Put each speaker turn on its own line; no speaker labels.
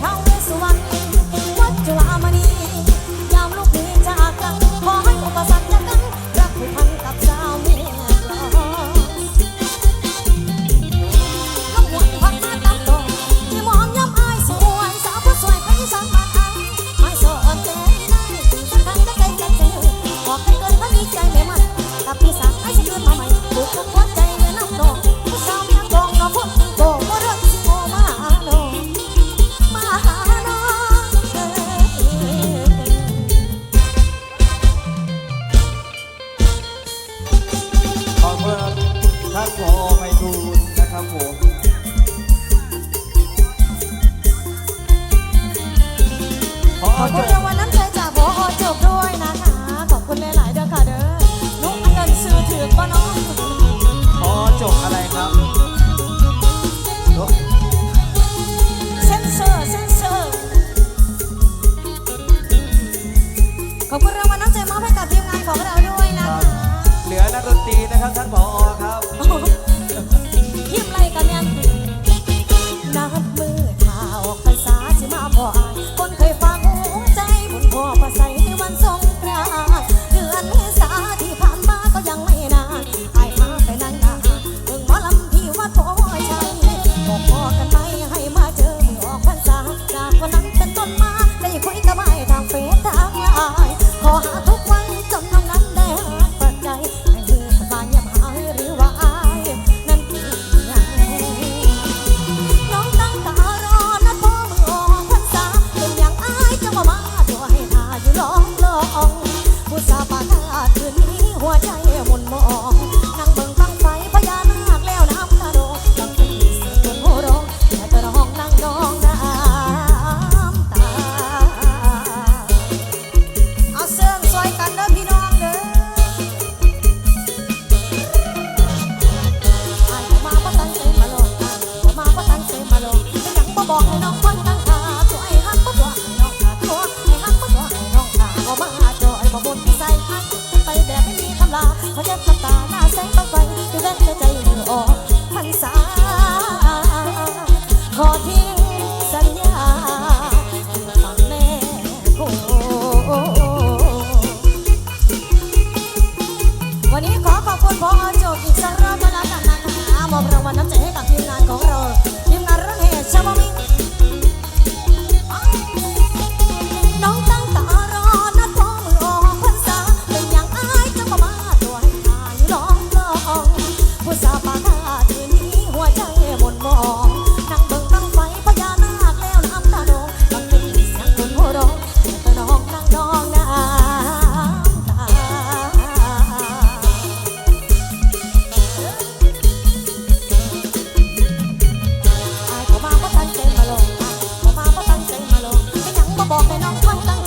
how the one
ขอ
เรา
ด้วยนะคะ เหลือนักดนตรีนะ
ครับ
ท่านผอ
哦哦。こじゃ one, one, one.